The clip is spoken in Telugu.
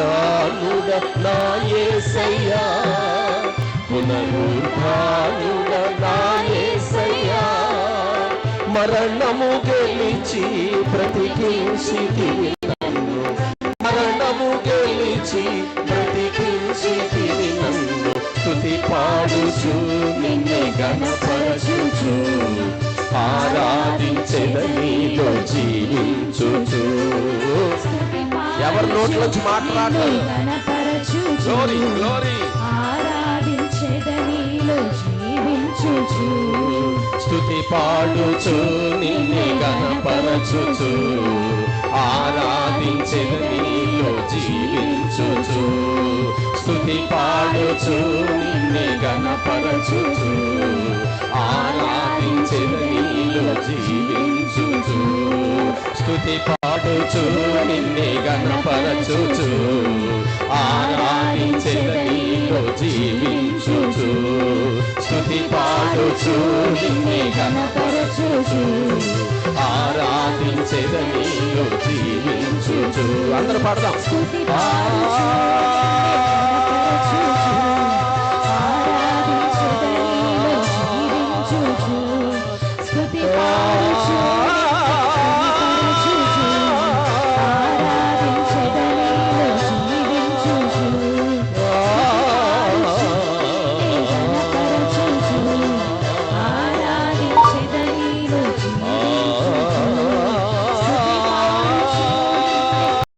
నా పునరుద్ధానుడ నా మరణము గెలిచి బ్రతికించితివి మరణము గెలిచి బ్రతికించితివి నన్ను పాడుచు నిన్నే గణపరచుచు ఆరాధించెద నీలో జీవించుచు. ఎవరి నోట్లోంచి మాట్లాడరు గ్లోరీ గ్లోరీ పాడుచు నిన్నే గణపరచుచు. నీలో జీవించుచు స్తుతి పాడుచు నిన్నే గణపరచుచు. ఆరాధించెద నీలో జీవించుచు స్థుతి పాడుచు నిన్నే గణపరచుచు ఆరాధించెద జీవించుచు. స్థుతి పాడుచు నిన్నే గణపరచుచు ఆరాధించెద జీవించుచు. అందరూ పాడదాం. స్థుతి పాడుచు